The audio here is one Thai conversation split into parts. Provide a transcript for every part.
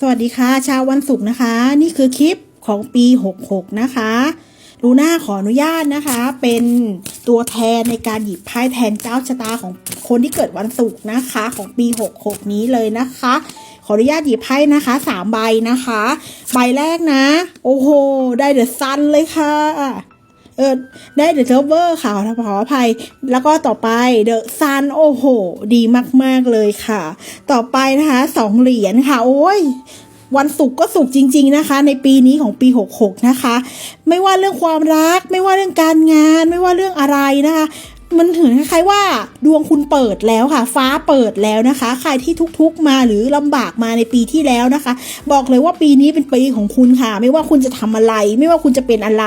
สวัสดีค่ะชาววันศุกร์นะคะ นี่คือคลิปของปี 66 นะคะลูน่าขออนุญาตนะคะ เป็นตัวแทนในการหยิบไพ่แทนเจ้าชะตาของคนที่เกิดวันศุกร์นะคะ ของปี 66 นี้เลยนะคะ ขออนุญาตหยิบไพ่นะคะสามใบนะคะ ใบแรกนะ โอ้โห ได้เดอะซันเลยค่ะ เออได้เดอะเทเวอร์ค่ะขออภัย แล้วก็ต่อไปเดอะซันโอ้โห ดีมาก ๆ เลยค่ะ ต่อไปนะคะสองเหรียญค่ะ โอ้ยวันศุกร์ก็ศุกร์จริง ๆนะคะ ในปีนี้ของปี 66 นะคะ ไม่ว่าเรื่องความรัก ไม่ว่าเรื่องการงาน ไม่ว่าเรื่องอะไรนะคะ มันถึงคล้ายๆว่าดวงคุณเปิดแล้วค่ะ ฟ้าเปิดแล้วนะคะ ใครที่ทุกๆมาหรือลำบากมาในปีที่แล้วนะคะ บอกเลยว่าปีนี้เป็นปีของคุณค่ะ ไม่ว่าคุณจะทำอะไร ไม่ว่าคุณจะเป็นอะไร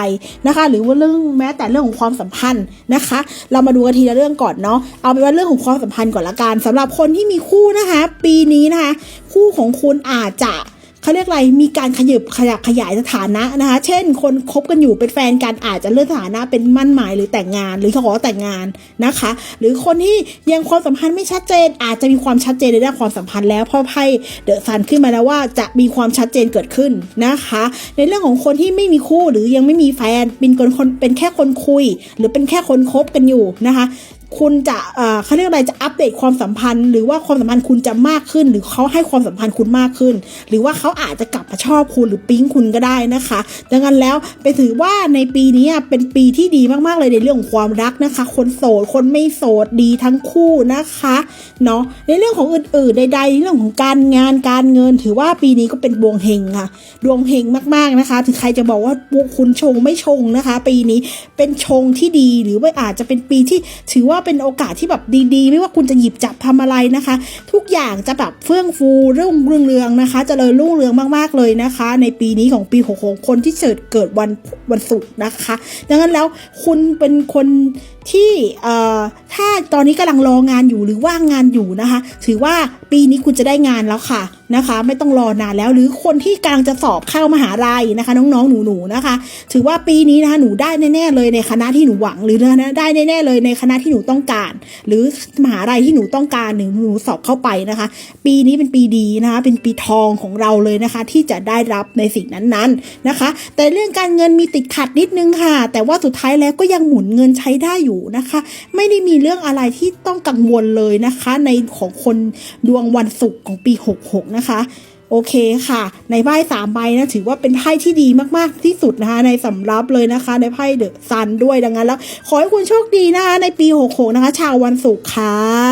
นะคะ หรือว่าเรื่องแม้แต่เรื่องของความสัมพันธ์นะคะ เรามาดูกันทีละเรื่องก่อนเนาะเอาเป็นว่าเรื่องของความสัมพันธ์ก่อนละกันสำหรับคนที่มีคู่นะคะ ปีนี้นะคะ คู่ของคุณอาจจะ เขาเรียกอะไรมีการขยับขยับขยายสถานะนะคะ เช่น คนคบกันอยู่เป็นแฟนกันอาจจะเลื่อนสถานะเป็นมั่นหมายหรือแต่งงาน หรือขอแต่งงานนะคะ หรือคนที่ยังความสัมพันธ์ไม่ชัดเจน อาจจะมีความชัดเจนในด้านความสัมพันธ์แล้วเพราะไพ่เดอะซันขึ้นมาแล้วว่าจะมีความชัดเจนเกิดขึ้นนะคะ ในเรื่องของคนที่ไม่มีคู่หรือยังไม่มีแฟนเป็นคนคนเป็นแค่คนคุย หรือเป็นแค่คนคบกันอยู่นะคะคุณจะเอ่อเขาเรียกอะไรจะอัปเดตความสัมพันธ์ หรือว่าความสัมพันธ์คุณจะมากขึ้น หรือเขาให้ความสัมพันธ์คุณมากขึ้น หรือว่าเขาอาจจะกลับมาชอบคุณหรือปิ๊งคุณก็ได้นะคะ ดังนั้นแล้วไปถือว่าในปีนี้เป็นปีที่ดีมากๆเลยในเรื่องของความรักนะคะ คนโสดคนไม่โสดดีทั้งคู่นะคะเนาะในเรื่องของอื่นๆใดๆในเรื่องของการงานการเงิน ถือว่าปีนี้ก็เป็นดวงเฮงค่ะ ดวงเฮงมากๆนะคะ ถึงใครจะบอกว่าคุณชงไม่ชงนะคะ ปีนี้เป็นชงที่ดีหรือว่าอาจจะเป็นปีที่ถือว่าเป็นโอกาสที่แบบดีๆ ไม่ว่าคุณจะหยิบจับทำอะไรนะคะ ทุกอย่างจะแบบเฟื่องฟูเรื่องเรื่องเรืองนะคะจะเลยรุ่งเรืองมากๆเลยนะคะ ในปีนี้ของปี66คนที่เกิดเกิดวันวันศุกร์นะคะ ดังนั้นแล้วคุณเป็นคนที่ถ้าตอนนี้กำลังรองานอยู่หรือว่างงานอยู่นะคะ ถือว่าปีนี้คุณจะได้งานแล้วค่ะนะคะ ไม่ต้องรอนานแล้วหรือคนที่กำลังจะสอบเข้ามหาลัยนะคะ น้องๆหนูๆนะคะ ถือว่าปีนี้นะคะหนูได้แน่ๆเลยในคณะที่หนูหวังหรือได้แน่ๆเลยในคณะที่หนูต้องการ หรือมหาลัยที่หนูต้องการหรือหนูสอบเข้าไปนะคะ ปีนี้เป็นปีดีนะคะเป็นปีทองของเราเลยนะคะ ที่จะได้รับในสิ่งนั้นๆนะคะ แต่เรื่องการเงินมีติดขัดนิดนึงค่ะ แต่ว่าสุดท้ายแล้วก็ยังหมุนเงินใช้ได้อยู่นะคะ ไม่ได้มีเรื่องอะไรที่ต้องกังวลเลยนะคะ ในของคนดวงวันศุกร์ของปี 66 นะคะ โอเคค่ะ ในไพ่สามใบนะถือว่าเป็นไพ่ที่ดีมากๆที่สุดนะคะ ในสำรับเลยนะคะ ในไพ่เดอะซันด้วยดังนั้นแล้ว ขอให้คุณโชคดีนะคะในปี 66 นะคะ ชาววันศุกร์ค่ะ